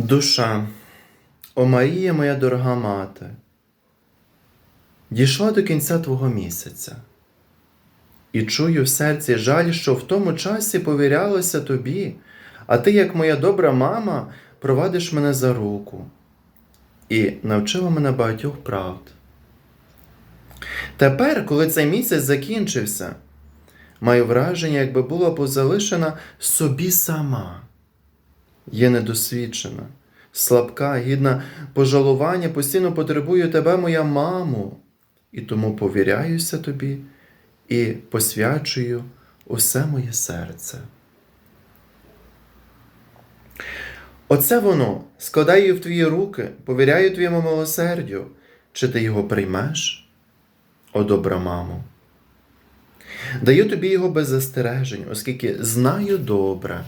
Душа, о Марія, моя дорога мати, дійшла до кінця твого місяця, і чую в серці жаль, що в тому часі повірялося тобі, а ти, як моя добра мама, провадиш мене за руку і навчила мене багатьох правд. Тепер, коли цей місяць закінчився, маю враження, якби була позалишена собі сама. Є недосвідчена, слабка, гідна пожалування, постійно потребую тебе, моя мамо, і тому повіряюся тобі і посвячую усе моє серце. Оце воно, складаю в твої руки, повіряю твоєму милосердю, чи ти його приймеш, о добра мамо. Даю тобі його без застережень, оскільки знаю добре,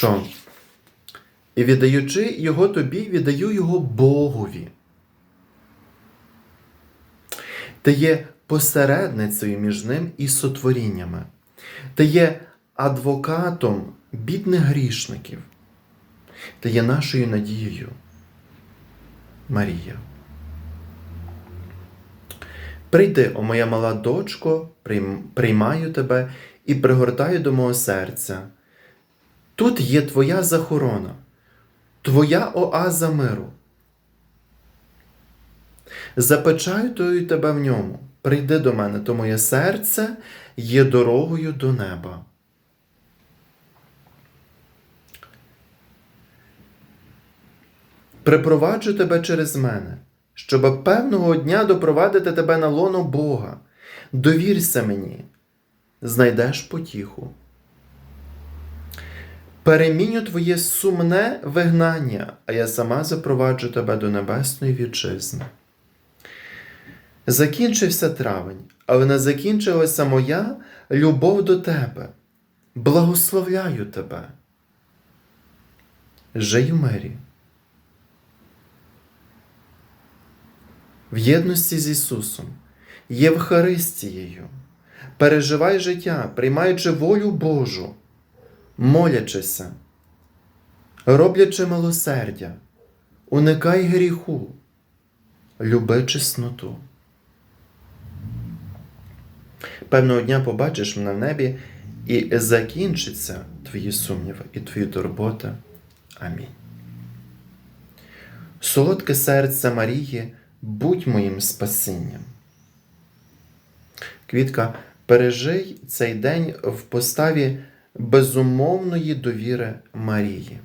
що і віддаючи його тобі, віддаю його Богові. Ти є посередницею між ним і сотворіннями. Ти є адвокатом бідних грішників. Ти є нашою надією, Марія. Прийди, о моя мала дочко, приймаю тебе і пригортаю до мого серця. Тут є твоя захорона, твоя оаза миру. Запечатую тебе в ньому. Прийди до мене, то моє серце є дорогою до неба. Припроваджу тебе через мене, щоб певного дня допровадити тебе на лоно Бога. Довірся мені, знайдеш потіху. Переміню твоє сумне вигнання, а я сама запроваджу тебе до небесної вітчизни. Закінчився травень, але не закінчилася моя любов до тебе. Благословляю тебе. Жий у мирі. В єдності з Ісусом, Євхаристією. Переживай життя, приймаючи волю Божу, молячися, роблячи милосердя, уникай гріху, люби чесноту. Певного дня побачиш мене в небі і закінчиться твої сумніви і твої турботи. Амінь. Солодке серце Марії, будь моїм спасінням. Квітка, пережий цей день в поставі безумовної довіри Марії.